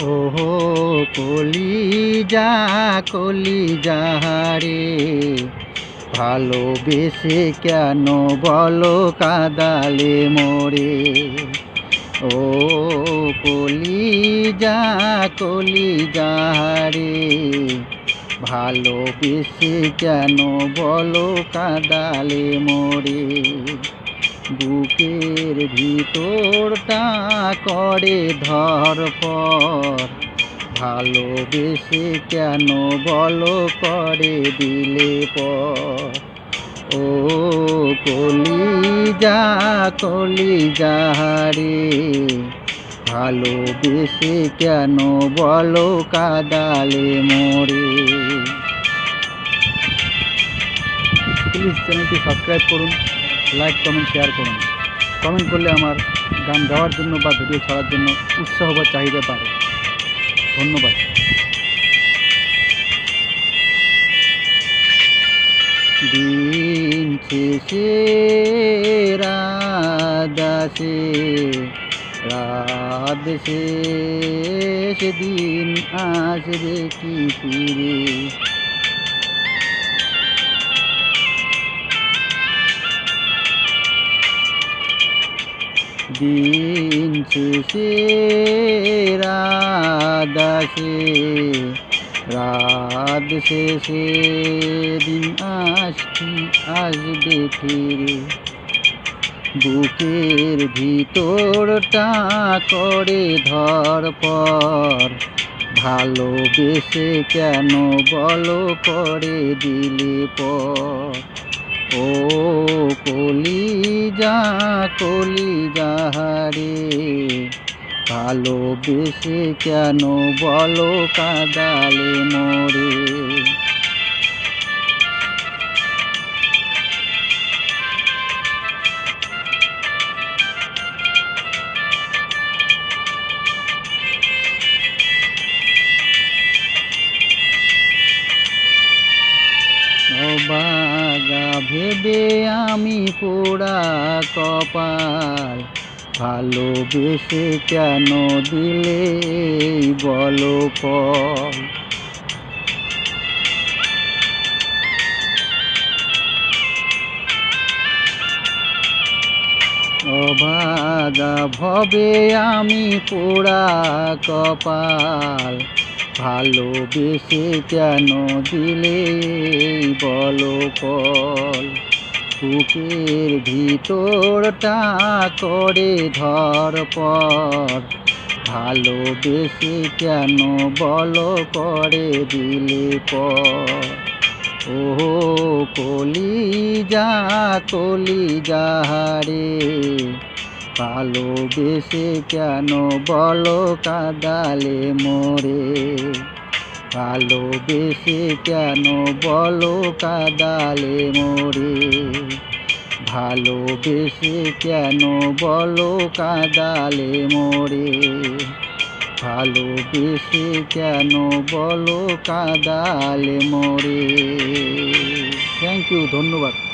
ওহো, কলিজা কলিজা রে ভালোবেসে কেন বলো কাদালে মোরে? ও কলি কলিজা কলিজা রে ভালোবেসে কেন বলো কাদালে মোরে? বুকের ভিতরটা করে ধর ধরপর ভালোবেসে কেন বলো করে দিলে পর? ও কলিজা কলিজা রে। ভালোবেসে কেন বলো কাদালে মোরে? প্লিজ চ্যানেলটি সাবস্ক্রাইব করুন লাইক কমেন্ট শেয়ার করুন। কমেন্ট করলে আমার গান গাওয়ার জন্য বা ভিডিও ছাড়ার জন্য উৎসাহ বা চাহিদা বাড়ে। ধন্যবাদ। দিন শেষে রাদাসে রাত শেষ দিন আসবে কি ফিরে? দিন শেষে রাদাসে রাত শেষে দিন আসবি আসবে ফিরে। বুকের ভিতরটা করে ধর পর, ভালোবেসে কেন বলো করে দিলে পর? ও কলি যা কলি রে ভালোবেসে কেন বলো কাদালে মোরে ভেবে আমি পোড়া কপাল ভালোবেসে কেন দিলে বলো ফল? অভাগা ভবে আমি পোড়া কপাল ভালোবেসে কেন দিলে? বলো কল বুকের ভিতরটা করে ধর পর। ভালোবেসে কেন বলো করে দিলে পর। ও কলিজা কলিজা রে ভালোবেসে কেন? বলো কাদালে মোরে। ভালোবেসে কেন? বলো কাদালে মোরে। ভালোবেসে কেন? বলো কাদালে মোরে। ভালোবেসে কেন? বলো কাদালে মোরে। থ্যাংক ইউ ধন্যবাদ।